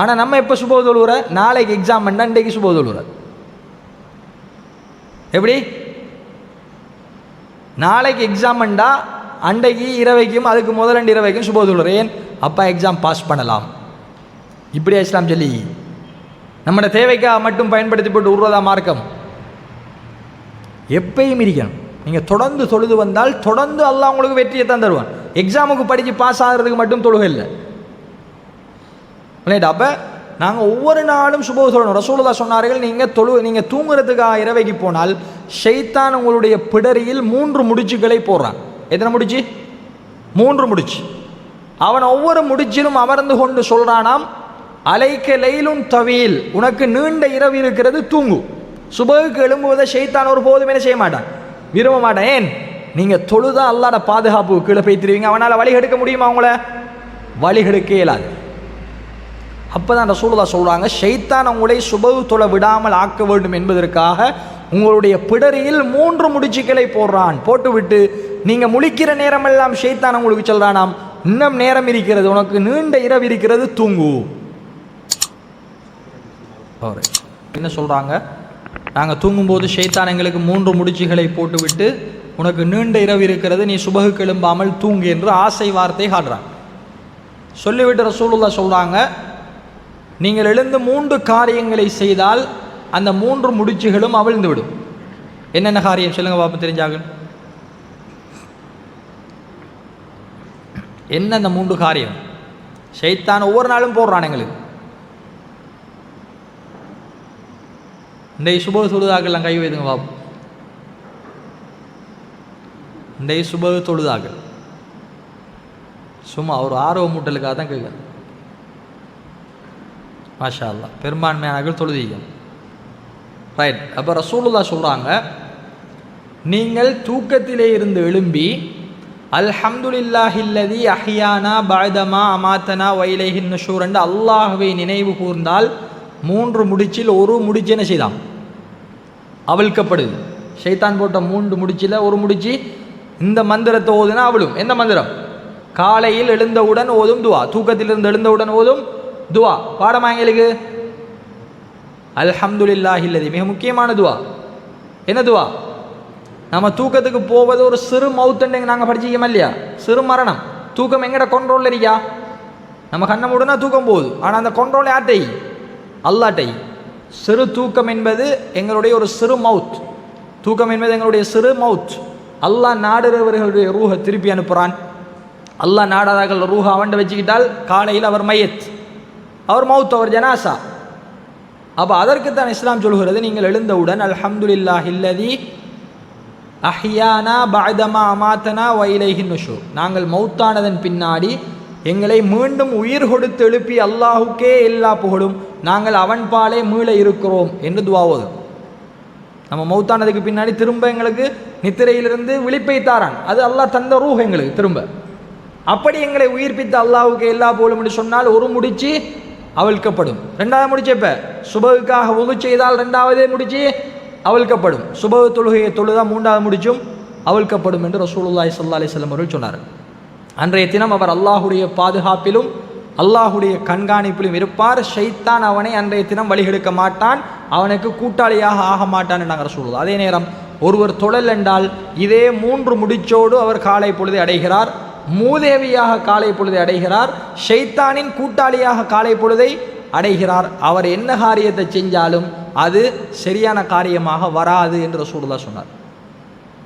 ஆனால் நம்ம எப்போ சுப தொழுகிற நாளைக்கு எக்ஸாம் பண்ணால் இன்றைக்கு சுப தொழுகிற எப்படி? நாளைக்கு எக்ஸாம் பண்ணா அன்றைக்கு இரவைக்கும் அதுக்கு முதலண்டு இரவைக்கும் சுப தொழுகிற ஏன்? அப்பா எக்ஸாம் பாஸ் பண்ணலாம். இப்படியா இஸ்லாம் சொல்லி. நம்மளோட தேவைக்காக மட்டும் பயன்படுத்தி போட்டு உருவதா மார்க்கம்? எப்பயும் இருக்கணும். நீங்கள் தொடர்ந்து தொழுது வந்தால் தொடர்ந்து அல்லாஹ் உங்களுக்கு வெற்றியை தான் தருவான் எக்ஸாமுக்கு படித்து பாஸ் ஆகிறதுக்கு மட்டும் தொழுகை இல்லை. ரைட் அப்போ நாங்கள் ஒவ்வொரு நாளும் சுப சொல்லணும் ரசூலதா சொன்னார்கள் நீங்கள் தொழு நீங்கள் தூங்குறதுக்காக இரவைக்கு போனால் ஷைத்தான் உங்களுடைய பிடரியில் மூன்று முடிச்சுகளை போடுறான். எத்தனை முடிச்சு? மூன்று முடிச்சு. அவன் ஒவ்வொரு முடிச்சிலும் அமர்ந்து கொண்டு சொல்கிறானாம் அலைக்க லைலும் தவியில் உனக்கு நீண்ட இரவு இருக்கிறது தூங்கு. சுபகுக்கு எழும்புவதை ஷெய்தான் ஒரு போதும் என்ன செய்ய மாட்டான்? விரும்ப மாட்டான். ஏன்? நீங்கள் தொழுதா அல்லாட பாதுகாப்பு கீழே போய்த்திருவீங்க. அவனால் வழி எடுக்க முடியுமா அவங்கள வழி எடுக்க இயலாது அப்போ தான் ரசூலுல்லா சொல்கிறாங்க ஷைத்தான் உங்களை சுபகு தொலை விடாமல் ஆக்க வேண்டும் என்பதற்காக உங்களுடைய பிடரியில் மூன்று முடிச்சுக்களை போடுறான். போட்டுவிட்டு நீங்கள் முழிக்கிற நேரமெல்லாம் ஷைத்தான் உங்களுக்கு சொல்கிறானாம் இன்னும் நேரம் இருக்கிறது உனக்கு நீண்ட இரவு இருக்கிறது தூங்கு. என்ன சொல்கிறாங்க நாங்கள் தூங்கும்போது ஷைத்தான் எங்களுக்கு மூன்று முடிச்சுகளை போட்டுவிட்டு உனக்கு நீண்ட இரவு இருக்கிறது நீ சுபகு கிளம்பாமல் தூங்கு என்று ஆசை வார்த்தை காடுறான் சொல்லிவிட்டு ரசூலுல்லா சொல்கிறாங்க நீங்கள் எழுந்து மூன்று காரியங்களை செய்தால் அந்த மூன்று முடிச்சுகளும் அவிழ்ந்துவிடும். என்னென்ன காரியம் சொல்லுங்க பாப்பா தெரிஞ்சாக என்ன அந்த மூன்று காரியம்? ஷைத்தான் ஒவ்வொரு நாளும் போடுறான் எங்களுக்கு. இந்த சுப தொழுதாக்கெல்லாம் கை வைதுங்க பாப்போம். இந்த சுப தொழுதாக்கள். சும்மா ஒரு ஆர்வ மூட்டலுக்காக தான் கேட்குறேன். மாஷா அல்லா பெரும்பான்மையானவர்கள் தொழுதிங்க ரைட் அப்போ ரசூலுல்லா சொல்கிறாங்க நீங்கள் தூக்கத்திலே இருந்து எழும்பி அல்ஹம்துலில்லாஹில்லதி அஹியானா பாய்தமா அமாத்தனா வைலைஹின் நஷூரண்டு அல்லாஹுவை நினைவு கூர்ந்தால் மூன்று முடிச்சில் ஒரு முடிச்சு என்ன செய்தான்? அவிழ்க்கப்படுது. ஷைத்தான் போட்ட மூன்று முடிச்சில் ஒரு முடிச்சு இந்த மந்திரத்தை ஓதுனா அவளும் எந்த மந்திரம்? காலையில் எழுந்தவுடன் ஓதும் துவா. தூக்கத்திலிருந்து எழுந்தவுடன் ஓதும் துவா. பாடமா எங்களுக்கு அல்ஹம்துலில்லாஹில்லதி. மிக முக்கியமான துவா. என்ன துவா? நம்ம தூக்கத்துக்கு போவது ஒரு சிறு மவுத்துன்னு நாங்கள் படிச்சிக்கோமா இல்லையா? சிறு மரணம். தூக்கம் எங்கட கொண்ட்ரோலில் இருக்கா நம்ம கண்ணை மூடுனா தூக்கம் போகுது. ஆனால் அந்த கொண்ட்ரோல் யார்ட்டை அல்லாட்டை சிறு தூக்கம் என்பது எங்களுடைய ஒரு சிறு மவுத். தூக்கம் என்பது எங்களுடைய சிறு மவுத். அல்லாஹ் நாடுறவர்களுடைய ரூஹை திருப்பி அனுப்புகிறான் அல்லாஹ் நாடாதாக்கள் ரூஹா அவன்ட வச்சுக்கிட்டால் காலையில் அவர் மையத். அவர் மவுத் அவர் ஜனாசா. அப்போ அதற்குத்தான் இஸ்லாம் சொல்கிறது நீங்கள் எழுந்தவுடன் அல்ஹம்துல்லா இல்லதி அஹ்யானா பாய்தமா அமாத்தனா வைலைஹின் நுஷூர் நாங்கள் மௌத்தானதன் பின்னாடி எங்களை மீண்டும் உயிர் கொடுத்து எழுப்பி அல்லாஹுக்கே எல்லா புகழும் நாங்கள் அவன் பாலே மீள இருக்கிறோம் என்று துவாவது நம்ம மௌத்தானதுக்கு பின்னாடி திரும்ப எங்களுக்கு நித்திரையிலிருந்து விழிப்பை தாரான். அது அல்லாஹ் தந்த ரூஹ் எங்களுக்கு திரும்ப. அப்படி எங்களை உயிர்ப்பித்த அல்லாஹுக்கு எல்லா புகழும் என்று சொன்னால் ஒரு முடிச்சு அவிழ்க்கப்படும். ரெண்டாவது முடிச்ச எப்ப? சுபகுக்காக உது செய்தால் ரெண்டாவதே முடிச்சு அவிழ்க்கப்படும். சுபகு தொழுகையை தொழுதா மூன்றாவது முடிச்சும் அவிழ்க்கப்படும் என்று ரசூலுல்லாய் சல்லா அலைஹி அவர்கள் சொன்னார் அன்றைய தினம் அவர் அல்லாஹுடைய பாதுகாப்பிலும் அல்லாஹுடைய கண்காணிப்பிலும் இருப்பார். ஷைத்தான் அவனை அன்றைய தினம் வழிகெடுக்க மாட்டான். அவனுக்கு கூட்டாளியாக ஆக மாட்டான் நாங்கள் சொல்லுவோம் அதே நேரம் ஒருவர் தொழல் என்றால் இதே மூன்று முடிச்சோடு அவர் காலை பொழுது அடைகிறார். மூதேவியாக காலை பொழுதை அடைகிறார் ஷைத்தானின் கூட்டாளியாக காலை பொழுதை அடைகிறார். அவர் என்ன காரியத்தை செஞ்சாலும் அது சரியான காரியமாக வராது என்று ரசூலுல்லாஹ் சொன்னார்.